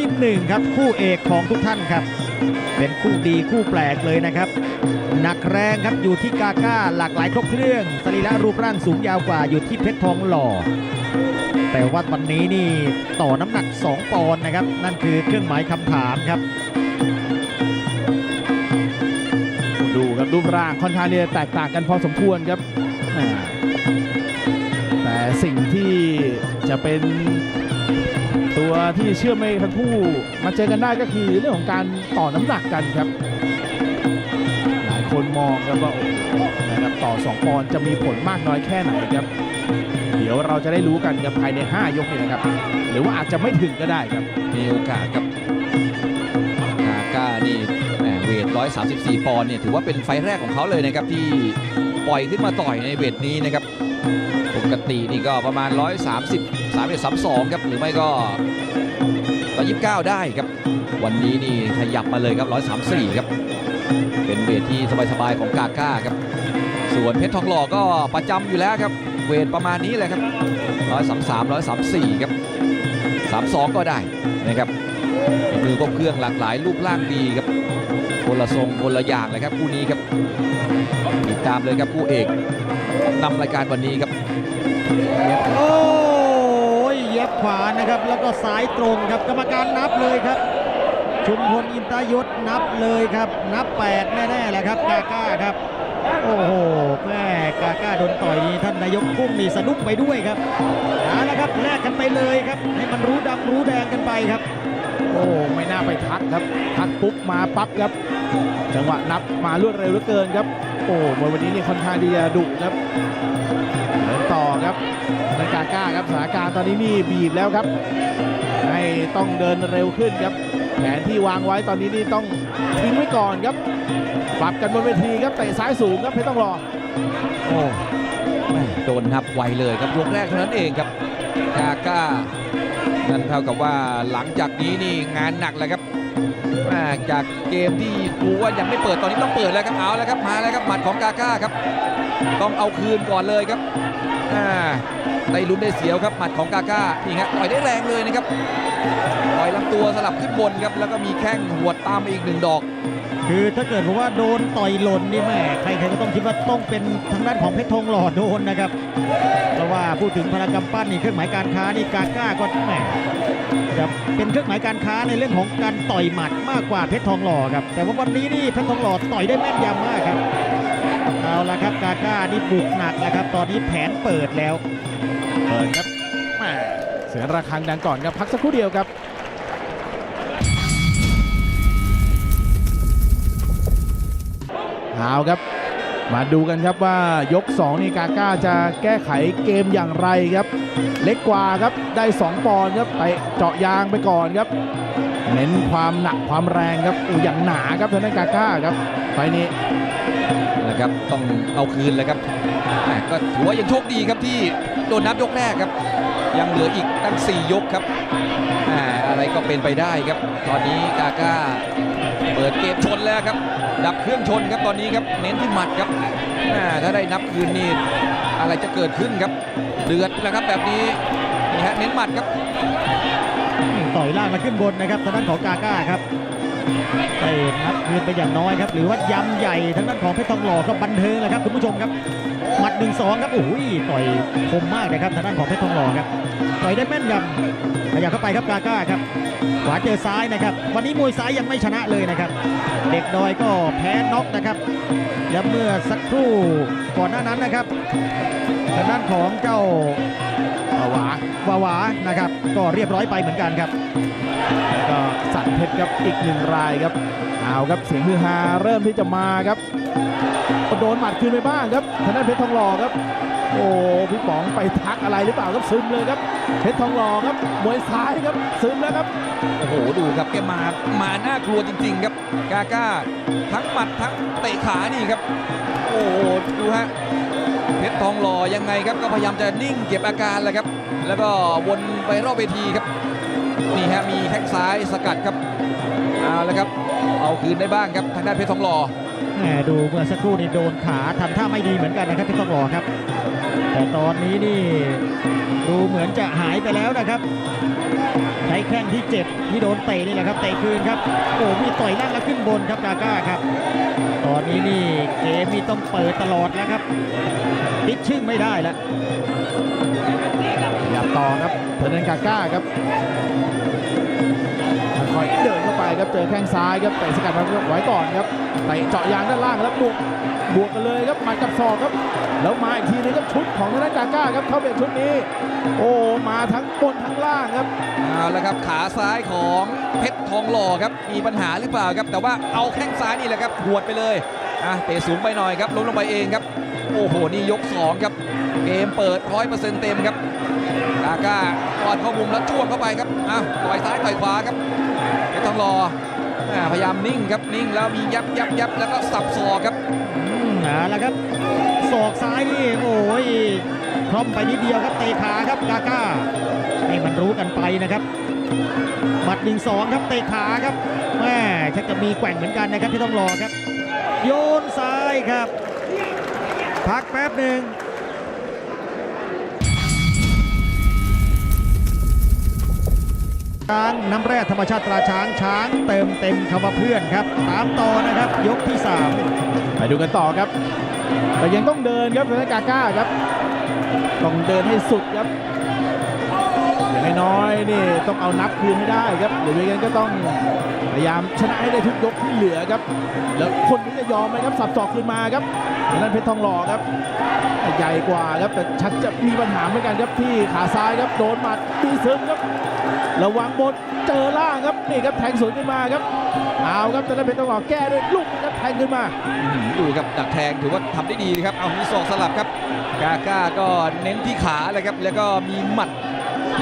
ที่หนึ่งครับ คู่เอกของทุกท่านครับ เป็นคู่ดีคู่แปลกเลยนะครับ หนักแรงครับอยู่ที่กาก้าหลากหลายครบเครื่องสรีระรูปร่างสูงยาวกว่าอยู่ที่เพชรทองหล่อ แต่ว่าวันนี้นี่ต่อน้ำหนัก 2 ปอนด์นะครับ นั่นคือเครื่องหมายคำถามครับดูครับรูปร่างค่อนข้างที่จะแตกต่างกันพอสมควรครับ แต่สิ่งที่จะเป็น ตัวที่เชื่อมให้ทั้งคู่มาเจอกันได้ก็คือเรื่องของการต่อน้ำหนักกันครับ หลายคนมองครับว่าโอ้นะครับต่อ 2 ปอนจะมีผลมากน้อยแค่ไหนครับ เดี๋ยวเราจะได้รู้กันครับภายใน 5 ยกนี่นะครับ หรือว่าอาจจะไม่ถึงก็ได้ครับ มีโอกาสครับกาก้านี่แหมเวท 134 ปอนด์เนี่ยถือว่าเป็นไฟแรกของเขาเลยนะครับที่ปล่อยขึ้นมาต่อยในเวทนี้นะครับ ปกตินี่ก็ประมาณ 130 3 32ครับหรือไม่ก็129ได้ครับ วันนี้นี่ขยับมาเลยครับ134ครับ เป็นเวทที่สบายๆของกาก้าครับ ส่วนเพชรทองหล่อก็ประจำอยู่แล้วครับ เวทประมาณนี้แหละครับ133 134ครับ32ก็ได้นะครับมือครบเครื่องหลากหลายรูปร่างดีครับคนละทรงคนละอย่างเลยครับคู่นี้ครับติดตามเลยครับคู่เอกนำรายการวันนี้ครับโอ้ยเย็บ ขวานะครับ แล้วก็ซ้ายตรงครับกรรมการนับเลยครับ ชุมพลอินตายศนับเลยครับ นับ8แน่ๆแหละครับกาก้าครับ โอ้โหแม่กาก้าโดนต่อยนี่ท่านนายกกุ้งนี่สะดุ้งไปด้วยครับเอาละครับแลกกันไปเลยครับ ให้มันรู้ดำรู้แดงกันไปครับ โอ้ไม่น่าไปทักครับ ทักปุ๊บมาปั๊บครับ จังหวะนับมารวดเร็วเหลือเกินครับ โอ้มวยวันนี้นี่ค่อนข้างที่จะดุครับเดินต่อครับนันกาก้าครับสถานการณ์ตอนนี้นี่บีบแล้วครับ ให้ต้องเดินเร็วขึ้นครับ แผนที่วางไว้ตอนนี้นี่ต้องทิ้งไว้ก่อนครับ ปรับกันบนเวทีครับเตะซ้ายสูงครับเพชรต้องรอโอ้โดนนับไวเลยครับยกแรกเท่านั้นเองครับกาก้านั่นเท่ากับว่าหลังจากนี้นี่งานหนักเลยครับ จากเกมที่ดูว่ายังไม่เปิดตอนนี้ต้องเปิดแล้วครับเอาแล้วครับมาแล้วครับหมัดของกาก้าครับ ต้องเอาคืนก่อนเลยครับได้ลุ้นได้เสียวครับหมัดของกาก้านี่ฮะต่อยได้แรงเลยนะครับต่อยลำตัวสลับขึ้นบนครับแล้วก็มีแข้งหัวตามอีกหนึ่งดอก คือถ้าเกิดผมว่าโดนต่อยหล่นนี่แม่ใครๆก็ต้องคิดว่าต้องเป็นทางด้านของเพชรทองหล่อโดนนะครับเพราะว่าพูดถึงพลากำปั้นนี่เครื่องหมายการค้านี่กาก้าก็แหม จะเป็นเครื่องหมายการค้าในเรื่องของการต่อยหมัดมากกว่าเพชรทองหล่อครับ แต่ว่าวันนี้นี่เพชรทองหล่อต่อยได้แม่นยำมากครับเอาละครับกาก้านี่บุกหนักแล้วครับ ตอนนี้แผนเปิดแล้วเปิดครับแหม่เสียงระฆังดังก่อนครับพักสักครู่เดียวครับเอาครับ มาดูกันครับว่ายก 2 นี่กาก้าจะแก้ไขเกมอย่างไรครับ เล็กกว่าครับได้ 2 ปอนด์ครับไปเจาะยางไปก่อนครับ เน้นความหนักความแรงครับอย่างหนาครับทางด้านกาก้าครับไฟล์นี้นะครับต้องเอาคืนเลยครับก็ถือว่ายังโชคดีครับที่โดนนับยกแรกครับ ยังเหลืออีกตั้ง 4 ยกครับอะไรก็เป็นไปได้ครับ ตอนนี้กาก้า เปิดเกมชนแล้วครับ ดับเครื่องชนครับตอนนี้ครับ เน้นที่หมัดครับถ้าได้นับคืนนี่อะไรจะเกิดขึ้นครับ เดือดแล้วครับแบบนี้นี่ฮะเน้นหมัดครับ ต่อยล่างมาขึ้นบนนะครับทางด้านของกาก้าครับ ได้นับคืนไปอย่างน้อยครับ หรือว่ายำใหญ่ทางด้านของเพชรทองหล่อก็บันเทิงแหละครับคุณผู้ชมครับหมัดหนึ่งสองครับโอ้ยต่อยคมมากนะครับทางด้านของเพชรทองหล่อครับต่อยได้แม่นยำขยับเข้าไปครับกาก้าครับขวาเจอซ้ายนะครับ วันนี้มวยซ้ายยังไม่ชนะเลยนะครับ เด็กดอยก็แพ้น็อกนะครับ และเมื่อสักครู่ก่อนหน้านั้นนะครับทางด้านของเจ้า วาวานะครับ ก็เรียบร้อยไปเหมือนกันครับแล้วก็สันเพชรครับอีกหนึ่งรายครับเอาครับเสียงฮือฮาเริ่มที่จะมาครับโดนหมัดคืนไปบ้างครับทางด้านเพชรทองหล่อครับ โอ้พี่ป๋องไปทักอะไรหรือเปล่าครับซึมเลยครับเพชรทองหล่อครับมวยซ้ายครับซึมแล้วครับโอ้โหดูครับแกมามาน่ากลัวจริง ๆ ครับกาก้าทั้งหมัดทั้งเตะขานี่ครับ โอ้โหดูฮะ เพชรทองหล่อยังไงครับก็พยายามจะนิ่งเก็บอาการแหละครับ แล้วก็วนไปรอบเวทีครับ นี่ฮะมีแข้งซ้ายสกัดครับเอาละครับ เอาคืนได้บ้างครับทางด้านเพชรทองหล่อแหมดูเมื่อสักครู่นี่โดนขาทำท่าไม่ดีเหมือนกันนะครับเพชรทองหล่อครับ แต่ตอนนี้นี่ดูเหมือนจะหายไปแล้วนะครับใช้แข้งที่เจ็บที่โดนเตะนี่แหละครับเตะคืนครับโอ้มีต่อยล่างแล้วขึ้นบนครับกาก้าครับ ตอนนี้นี่เกมนี่ต้องเปิดตลอดแล้วครับปิดชึ่งไม่ได้แล้วอยากต่อครับเทอร์นันกาก้าครับค่อยเดินเข้าไปครับเจอแข้งซ้ายครับเตะสกัดไว้ก่อนครับเตะเจาะยางด้านล่างแล้วบุก บวกกันเลยครับหมัดกับศอกครับ แล้วมาอีกทีนึงครับชุดของทอร์นันกาก้าครับเข้าเป็นชุดนี้ โอ้มาทั้งบนทั้งล่างครับเอาละครับขาซ้ายของเพชรทองหล่อครับมีปัญหาหรือเปล่าครับ แต่ว่าเอาแข้งซ้ายนี่แหละครับหวดไปเลยอะเตะสูงไปหน่อยครับล้มลงไปเองครับ โอ้โหนี่ยกสองครับเกมเปิดร้อยเปอร์เซ็นต์เต็มครับกาก้าตอดเข้ามุมแล้วจ้วงเข้าไปครับอะต่อยซ้ายต่อยขวาครับเพชรทองหล่อ พยายามนิ่งครับนิ่งแล้วมียับยับยับแล้วก็สับศอกครับอืมเอาละครับศอกซ้ายนี่โอ้ยคล่อมไปนิดเดียวครับเตะขาครับกาก้าให้มันรู้กันไปนะครับหมัดหนึ่งสองครับเตะขาครับแม่ชักจะมีแกว่งเหมือนกันนะครับที่ต้องรอครับ โยนซ้ายครับ พักแป๊บหนึ่ง ช้างน้ำแร่ธรรมชาติตราช้างช้างเติมเต็มคำว่าเพื่อนครับตามต่อนะครับยกที่ 3 ไปดูกันต่อครับ แต่ยังต้องเดินครับเทอร์นันกาก้าครับ ต้องเดินให้สุดครับอย่างน้อยนี่ต้องเอานับคืนให้ได้ครับหรือไม่งั้นก็ต้องพยายามชนะให้ได้ทุกยกที่เหลือครับ แล้วคนที่จะยอมไหมครับสับศอกคืนมาครับทางนั้นเพชรทองหล่อครับใหญ่กว่าครับแต่ชักจะมีปัญหาเหมือนกันครับที่ขาซ้ายครับโดนหมัดตีซึมครับ ระวังบนเจอล่างครับนี่ครับแทงสวนขึ้นมาครับเอาครับทางนั้นเพชรทองหล่อแก้ด้วยลูกครับแทงขึ้นมาดูครับดักแทงถือว่าทำได้ดีครับเอามีศอกสลับครับกาก้าก็เน้นที่ขาเลยครับแล้วก็มีหมัด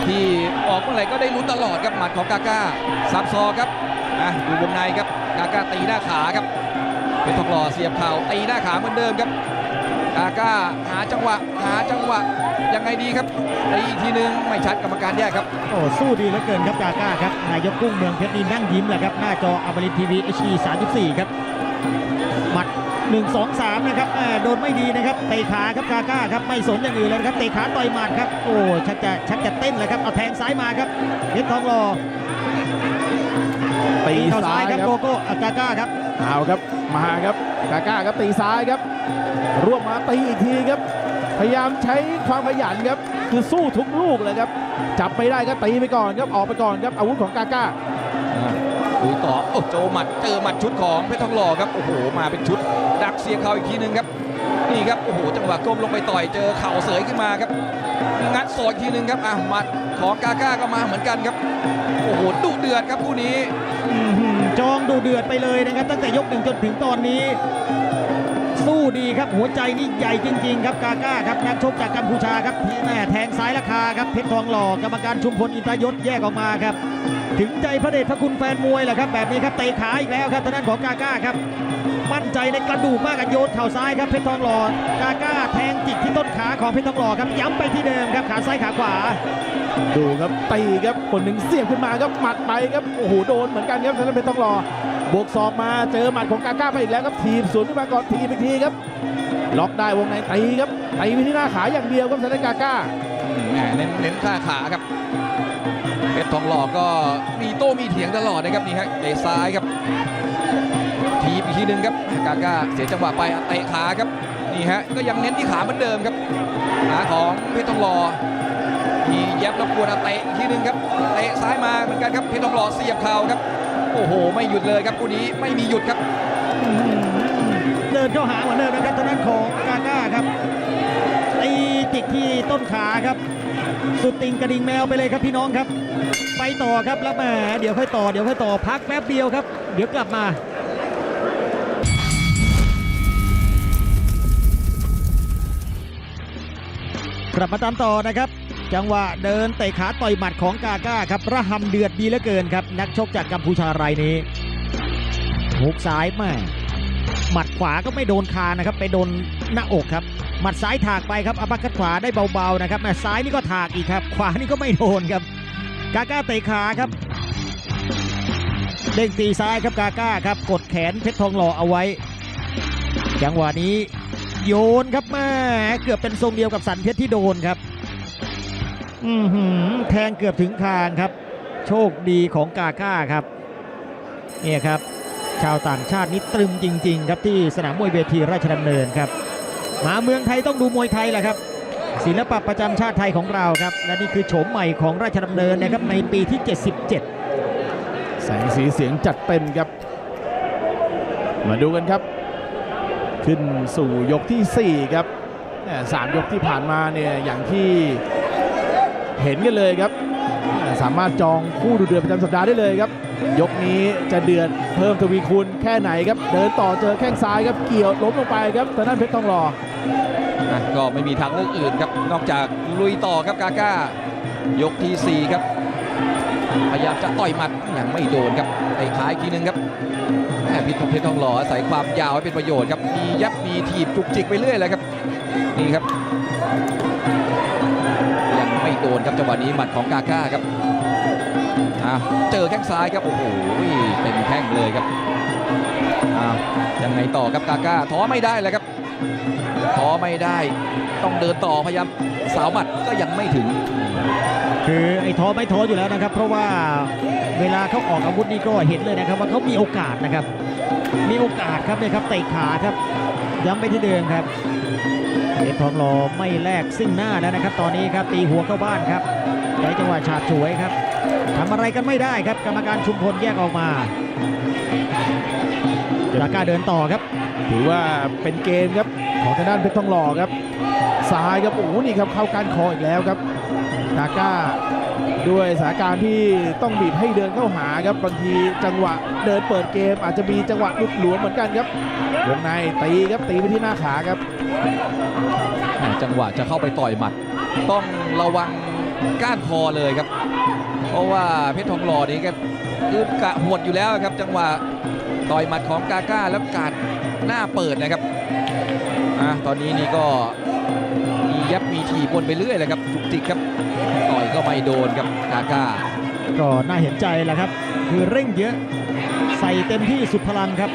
ที่ออกเมื่อไหร่ก็ได้ลุ้นตลอดครับหมัดของกาก้าซับซอกครับอะดูวงในครับกาก้าตีหน้าขาครับเป็นทองหล่อเสียบเข่าตีหน้าขาเหมือนเดิมครับ กาก้าหาจังหวะหาจังหวะยังไงดีครับตีอีกทีนึงไม่ชัดกรรมการแยกครับโอ้สู้ดีเหลือเกินครับกาก้าครับนายกกุ้งเมืองเพชรนี่นั่งยิ้มแหละครับหน้าจออมรินทีวี HD 34ครับหมัด1 2 3นะครับอ่าโดนไม่ดีนะครับเตะขาครับกาก้าครับไม่สนอย่างอื่นเลยนะครับเตะขาต่อยหมัดครับโอ้ชักจะชักจะเต้นเลยครับเอาแทงซ้ายมาครับเพชรทองหล่อตีเข้าซ้าซ้ายยครับครับโกโก้อะกาก้าครับเอาครับมาครับกาก้าครับตีซ้ายครับ รวบมาตีอีกทีครับ พยายามใช้ความขยันครับ คือสู้ทุกลูกเลยครับ จับไม่ได้ก็ตีไปก่อนครับออกไปก่อนครับอาวุธของกาก้าดูต่อโอ้โจหมัดเจอหมัดชุดของเพชรทองหล่อครับโอ้โหมาเป็นชุด ดักเสียบเข่าอีกทีหนึงครับนี่ครับโอ้โหจังหวะก้มลงไปต่อยเจอเข่าเสยขึ้นมาครับ งัดศอกอีกทีหนึงครับอะหมัดของกาก้าก็มาเหมือนกันครับโอ้โหดุเดือดครับคู่นี้อื้อหือจองดูเดือดไปเลยนะครับ ตั้งแต่ยกหนึ่งจนถึงตอนนี้ สู้ดีครับหัวใจนี่ใหญ่จริงๆครับกาก้าครับนักชกจากกัมพูชาครับที่แม่แทงซ้ายราคาครับเพชรทองหล่อกรรมการชุมพลอินทยศแยกออกมาครับ ถึงใจพระเดชพระคุณแฟนมวยแหละครับแบบนี้ครับเตะขาอีกแล้วครับทางด้านของกาก้าครับมั่นใจในกระดูกมากกับโยนเข่าซ้ายครับเพชรทองหล่อกาก้าแทงจิกที่ต้นขาของเพชรทองหล่อครับย้ำไปที่เดิมครับขาซ้ายขาขวา ดูครับตีครับคนหนึ่งเสียบขึ้นมาครับหมัดไปครับโอ้โหโดนเหมือนกันครับฉะนั้นเป็นต้องรอ บวกศอกมาเจอหมัดของกาก้าไปอีกแล้วครับทีบสวนขึ้นมาก่อนทีบอีกทีครับ ล็อกได้วงในตีครับตีไปที่หน้าขาอย่างเดียวครับฉะนั้นกาก้าแหมเน้นเน้นท่าขาครับเพชรทองหล่อก็มีโต้มีเถียงตลอดนะครับนี่ฮะเตะซ้ายครับ ทีอีกทีหนึ่งครับกาก้าเสียจังหวะไปเตะขาครับนี่ฮะก็ยังเน้นที่ขาเหมือนเดิมครับขาของเพชรทองหล่อมีแยบรบกวนอะเตะอีกทีหนึงครับเตะซ้ายมาเหมือนกันครับเพชรทองหล่อเสียบเข่าครับ โอ้โห ไม่หยุดเลยครับคู่นี้ไม่มีหยุดครับเดินเข้าหาเหมือนเดิมนะครับทางด้านของกาก้าครับตีจิกที่ต้นขาครับ สุดติงกระดิ่งแมวไปเลยครับพี่น้องครับ ไปต่อครับแล้วแหมเดี๋ยวค่อยต่อเดี๋ยวค่อยต่อพักแป๊บเดียวครับ เดี๋ยวกลับมากลับมาตามต่อนะครับ จังหวะเดินเตะขาต่อยหมัดของกาก้าครับระหำเดือดดีเหลือเกินครับ นักชกจากกัมพูชารายนี้หุกซ้ายแม่หมัดขวาก็ไม่โดนคานะครับ ไปโดนหน้าอกครับ หมัดซ้ายถากไปครับอัปคัดขวาได้เบาๆนะครับแม่ซ้ายนี่ก็ถากอีกครับ ขวานี่ก็ไม่โดนครับ กาก้าเตะขาครับเด้งตีซ้ายครับกาก้าครับ กดแขนเพชรทองหล่อเอาไว้ จังหวะนี้โยนครับแม่เกือบเป็นทรงเดียวกับสันเพชรที่โดนครับ แทงเกือบถึงคางครับ โชคดีของกาก้าครับเนี่ยครับ ชาวต่างชาตินี่ตรึมจริง ๆ ครับที่สนามมวยเวทีราชดำเนินครับ มาเมืองไทยต้องดูมวยไทยแหละครับ ศิลปะประจำชาติไทยของเราครับ และนี่คือโฉมใหม่ของราชดำเนินนะครับในปีที่ 77 แสงสีเสียงจัดเต็มครับ มาดูกันครับ ขึ้นสู่ยกทีสี่4 ครับสามยกที่ผ่านมาเนี่ยอย่างที่ เห็นกันเลยครับ สามารถจองคู่ดูเดือดประจำสัปดาห์ได้เลยครับ ยกนี้จะเดือดเพิ่มทวีคูณแค่ไหนครับ เดินต่อเจอแข้งซ้ายครับ เกี่ยวล้มลงไปครับทางด้านเพชรทองหล่ออะก็ไม่มีทางเลือกอื่นครับ นอกจากลุยต่อครับกาก้ายกที่ 4 ครับ พยายามจะต่อยหมัดยังไม่โดนครับไอ้ขาอีกทีนึงครับแหมพิษเพชรทองหล่ออาศัยความยาวให้เป็นประโยชน์ครับมียับมีถีบจุกจิกไปเรื่อยเลยครับ นี่ครับ ไม่โดนครับจังหวะนี้หมัดของกาก้าครับเจอแข้งซ้ายครับโอ้โหเต็มแข้งเลยครับยังไงต่อครับกาก้าท้อไม่ได้เลยครับท้อไม่ได้ ต้องเดินต่อพยายามสาวหมัดก็ยังไม่ถึง คือไอ้ท้อไม่ท้ออยู่แล้วนะครับ เพราะว่าเวลาเขาออกอาวุธนี่ก็เห็นเลยนะครับ ว่าเขามีโอกาสนะครับ มีโอกาสครับเนี่ยครับเตะขาครับย้ำไปที่เดิมครับ เพชรทองหล่อไม่แลกซึ่งหน้าแล้วนะครับ ตอนนี้ครับตีหัวเข้าบ้านครับในจังหวะฉาบฉวยครับทำอะไรกันไม่ได้ครับ กรรมการชุมพลแยกออกมาจากล้าเดินต่อครับ ถือว่าเป็นเกมครับของทางด้านเพชรทองหล่อครับซ้ายครับโอ้โหนี่ครับเข้าการคออีกแล้วครับกาก้าด้วยสถานการณ์ที่ต้องบีบให้เดินเข้าหาครับบางทีจังหวะเดินเปิดเกมอาจจะมีจังหวะลุดหลวมเหมือนกันครับ วงในตีครับตีไปที่หน้าขาครับแหม่จังหวะจะเข้าไปต่อยหมัด ต้องระวังก้านคอเลยครับ เพราะว่าเพชรทองหล่อนี่ก็คือกะหวดอยู่แล้วครับ จังหวะต่อยหมัดของกาก้าแล้วการหน้าเปิดนะครับอะตอนนี้นี่ก็มียับมีถีบวนไปเรื่อยเลยครับจุกจิกครับต่อยก็ไม่โดนครับกาก้าก็น่าเห็นใจแหละครับ คือเร่งเยอะ ใส่เต็มที่สุดพลังครับ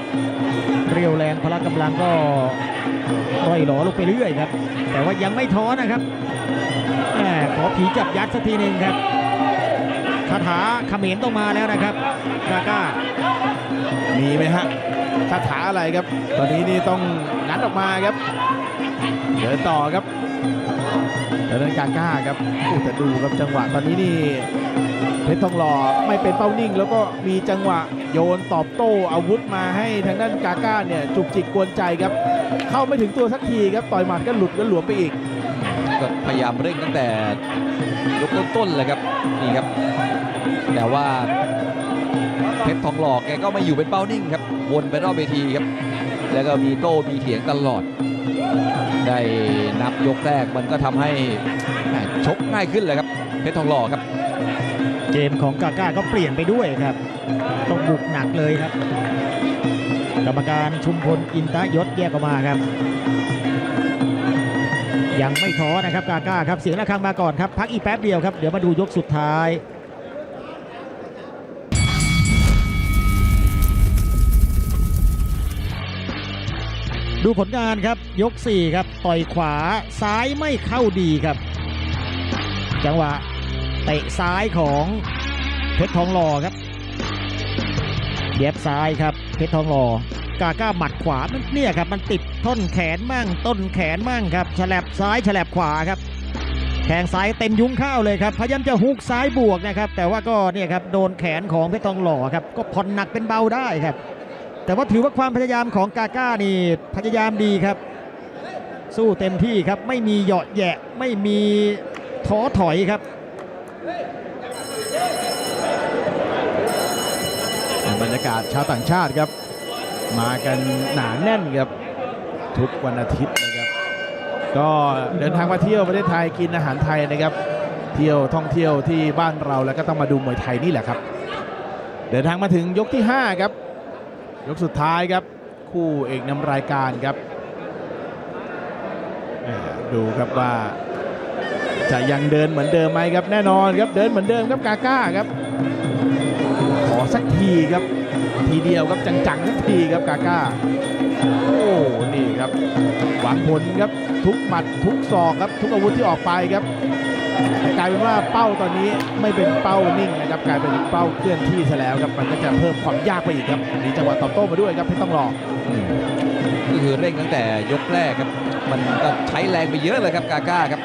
เรียวแรงพละกำลังก็ร่อยหลอลงไปเรื่อยครับ แต่ว่ายังไม่ท้อนะครับแหมขอผีจับยัดสักทีหนึ่งครับคาถาเขมรต้องมาแล้วนะครับกาก้ามีไหมฮะคาถาอะไรครับ ตอนนี้นี่ต้องงัดออกมาครับ เดินต่อครับเดินกาก้าครับแต่ดูครับจังหวะตอนนี้นี่ เพชรทองหล่อไม่เป็นเป้านิ่ง แล้วก็มีจังหวะโยนตอบโต้อาวุธมาให้ทางด้านกาก้าเนี่ยจุกจิกกวนใจครับ เข้าไม่ถึงตัวสักทีครับต่อยหมัดก็หลุดก็หลวมไปอีก ก็พยายามเร่งตั้งแต่ยกต้นๆเลยครับนี่ครับ แต่ว่าเพชรทองหลอกแกก็ไม่อยู่เป็นเป้านิ่งครับวนไปรอบเวทีครับ แล้วก็มีโต้มีเถียงตลอด ได้นับยกแรกมันก็ทำให้ชกง่ายขึ้นเลยครับเพชรทองหล่อครับ เกมของกาก้าก็เปลี่ยนไปด้วยครับ ต้องบุกหนักเลยครับ กรรมการชุมพลอินตะยศแยกออกมาครับ ยังไม่ท้อนะครับกาก้าครับเสียงระฆังมาก่อนครับ พักอีกแป๊บเดียวครับเดี๋ยวมาดูยกสุดท้ายดูผลงานครับยก 4 ครับ ต่อยขวาซ้ายไม่เข้าดีครับ จังหวะ เตะซ้ายของเพชรทองหล่อครับเย็บซ้ายครับเพชรทองหล่อกาก้าหมัดขวามันเนี่ยครับมันติดท่อนแขนมั่งต้นแขนมั่งครับฉลับซ้ายฉลับขวาครับแข้งซ้ายเต็มยุ้งข้าวเลยครับพยายามจะฮุกซ้ายบวกนะครับ แต่ว่าก็เนี่ยครับโดนแขนของเพชรทองหล่อครับก็ผ่อนหนักเป็นเบาได้ครับ แต่ว่าถือว่าความพยายามของกาก้านี่พยายามดีครับ สู้เต็มที่ครับไม่มีเหยาะแยะไม่มีท้อถอยครับ รยากาศชาวต่างชาติครับ มากันหนาแน่นครับ ทุกวันอาทิตย์นะครับ ก็เดินทางมาเที่ยวประเทศไทยกินอาหารไทยนะครับ เที่ยวท่องเที่ยวที่บ้านเราแล้วก็ต้องมาดูมวยไทยนี่แหละครับ เดินทางมาถึงยกที่ 5 ครับ ยกสุดท้ายครับ คู่เอกนำรายการครับ ดูครับว่าจะยังเดินเหมือนเดิมไหมครับแน่นอนครับเดินเหมือนเดิมครับกาก้าครับ ขอสักทีครับ ทีเดียวครับจังๆทุกทีครับกาก้าโอ้นี่ครับ หวังผลครับทุกหมัดทุกศอกครับ ทุกอาวุธที่ออกไปครับกลายเป็นว่าเป้าตอนนี้ไม่เป็นเป้านิ่งนะครับกลายเป็นเป้าเคลื่อนที่ซะแล้วครับมันก็จะเพิ่มความยากไปอีกครับมีจังหวะตอบโต้มาด้วยครับเพชรต้องรออืมก็คือเร่งตั้งแต่ยกแรกครับ มันก็ใช้แรงไปเยอะเลยครับกาก้าครับ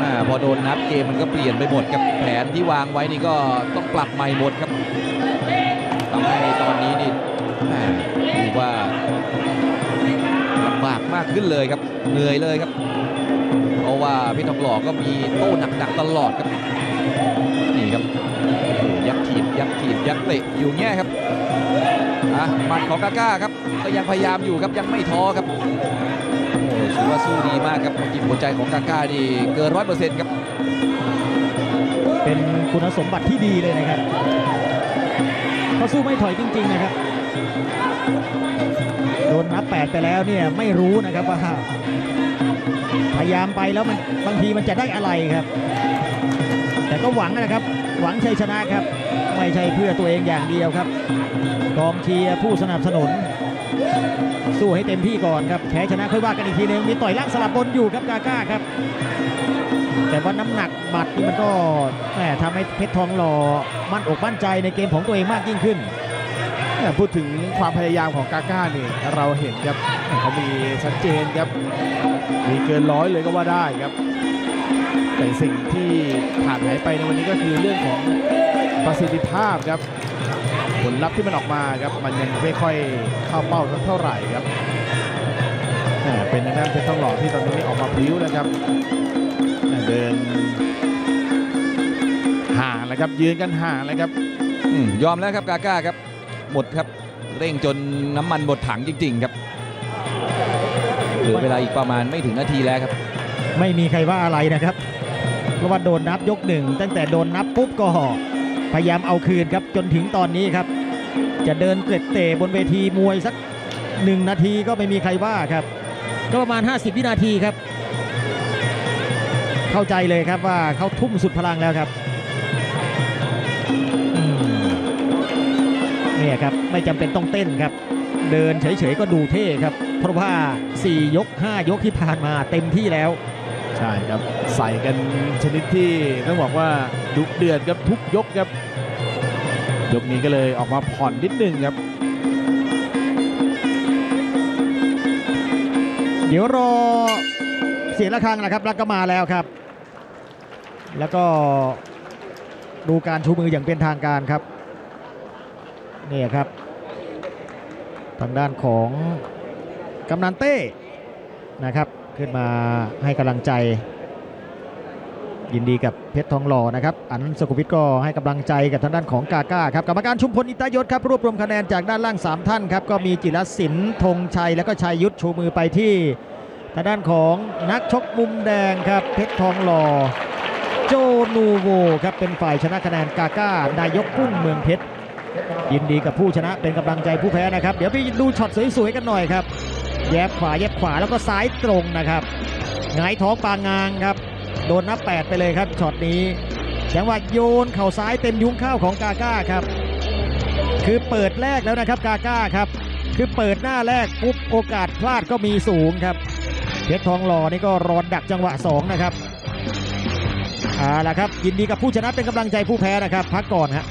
อาพอโดนนับเกมมันก็เปลี่ยนไปหมดครับแผนที่วางไว้นี่ก็ต้องปรับใหม่หมดครับ ให้ตอนนี้นี่แหมดูว่าลำบากมากขึ้นเลยครับ เหนื่อยเลยครับ เพราะว่าพี่ทองหล่อก็มีโต้หนักๆตลอดครับ นี่ครับยักถีบยักถีบยักเตะอยู่เงี้ยครับอะหมัดของกาก้าครับ ก็ยังพยายามอยู่ครับยังไม่ท้อครับโอ้ถือว่าสู้ดีมากครับจิตหัวใจของกาก้านี่เกินร้อยเปอร์เซ็นต์ครับ เป็นคุณสมบัติที่ดีเลยนะครับ เขาสู้ไม่ถอยจริง ๆ นะครับ โดนนับแปดไปแล้วเนี่ยไม่รู้นะครับว่าพยายามไปแล้วมันบางทีมันจะได้อะไรครับ แต่ก็หวังนะครับ หวังชัยชนะครับ ไม่ใช่เพื่อตัวเองอย่างเดียวครับกองเชียร์ผู้สนับสนุน สู้ให้เต็มที่ก่อนครับแพ้ชนะค่อยว่ากันอีกทีนึงมีต่อยล่างสลับบนอยู่ครับกาก้าครับ แต่ว่าน้ำหนักหมัดนี่มันก็แหมทำให้เพชรทองหล่อมั่นอกมั่นใจในเกมของตัวเองมากยิ่งขึ้นพูดถึงความพยายามของกาก้านี่เราเห็นครับเขามีชัดเจนครับ มีเกินร้อยเลยก็ว่าได้ครับ แต่สิ่งที่ขาดหายไปในวันนี้ก็คือเรื่องของประสิทธิภาพครับ ผลลัพธ์ที่มันออกมาครับ มันยังไม่ค่อยเข้าเป้าเท่าไหร่ครับแหมเป็นทางด้านเพชรต้องหล่อที่ตอนนี้ออกมาพลิ้วนะครับ เดินห่างแล้วครับยืนกันห่างแล้วครับอืมยอมแล้วครับกาก้าครับ หมดครับเร่งจนน้ำมันหมดถังจริง ๆ ครับเหลือเวลาอีกประมาณไม่ถึงนาทีแล้วครับ ไม่มีใครว่าอะไรนะครับ เพราะว่าโดนนับยกหนึ่งตั้งแต่โดนนับปุ๊บก็พยายามเอาคืนครับจนถึงตอนนี้ครับ จะเดินเตร็ดเตะบนเวทีมวยสักหนึ่งนาทีก็ไม่มีใครว่าครับ ก็ประมาณ 50 วินาทีครับ เข้าใจเลยครับว่าเขาทุ่มสุดพลังแล้วครับอืมเนี่ยครับไม่จำเป็นต้องเต้นครับ เดินเฉยๆก็ดูเท่ครับ เพราะว่า 4 ยก 5 ยกที่ผ่านมาเต็มที่แล้ว ใช่ครับใส่กันชนิดที่ต้องบอกว่าดุเดือดครับทุกยกครับ ยกนี้ก็เลยออกมาผ่อนนิดนึงครับเดี๋ยวรอเสียงะระฆังนะครับแล้วก็มาแล้วครับ แล้วก็ดูการชูมืออย่างเป็นทางการครับนี่ครับ ทางด้านของกำนันเต้นะครับ ขึ้นมาให้กำลังใจ ยินดีกับเพชรทองหล่อนะครับ อันสกุวิทก็ให้กำลังใจกับทางด้านของกาก้าครับกรรมการชุมพลอิตายศครับรวบรวมคะแนนจากด้านล่าง 3 ท่านครับก็มีจิรศิลป์ธงชัยแล้วก็ชัยยุทธชูมือไปที่ทางด้านของนักชกมุมแดงครับเพชรทองหล่อ โจนูโวครับเป็นฝ่ายชนะคะแนนกาก้านายกกุ้งเมืองเพชรยินดีกับผู้ชนะเป็นกำลังใจผู้แพ้นะครับ เดี๋ยวไปดูช็อตสวยๆกันหน่อยครับ แยบขวาแยบขวาแล้วก็ซ้ายตรงนะครับหงายท้องปางงางครับ โดนนับ 8 ไปเลยครับช็อตนี้จังหวะโยนเข่าซ้ายเต็มยุ้งข้าวของกาก้าครับ คือเปิดแรกแล้วนะครับกาก้าครับ คือเปิดหน้าแรกปุ๊บโอกาสพลาดก็มีสูงครับเพชรทองหล่อนี่ก็รอนดักจังหวะ 2 นะครับ เอาละครับยินดีกับผู้ชนะเป็นกำลังใจผู้แพ้นะครับ พักก่อนฮะ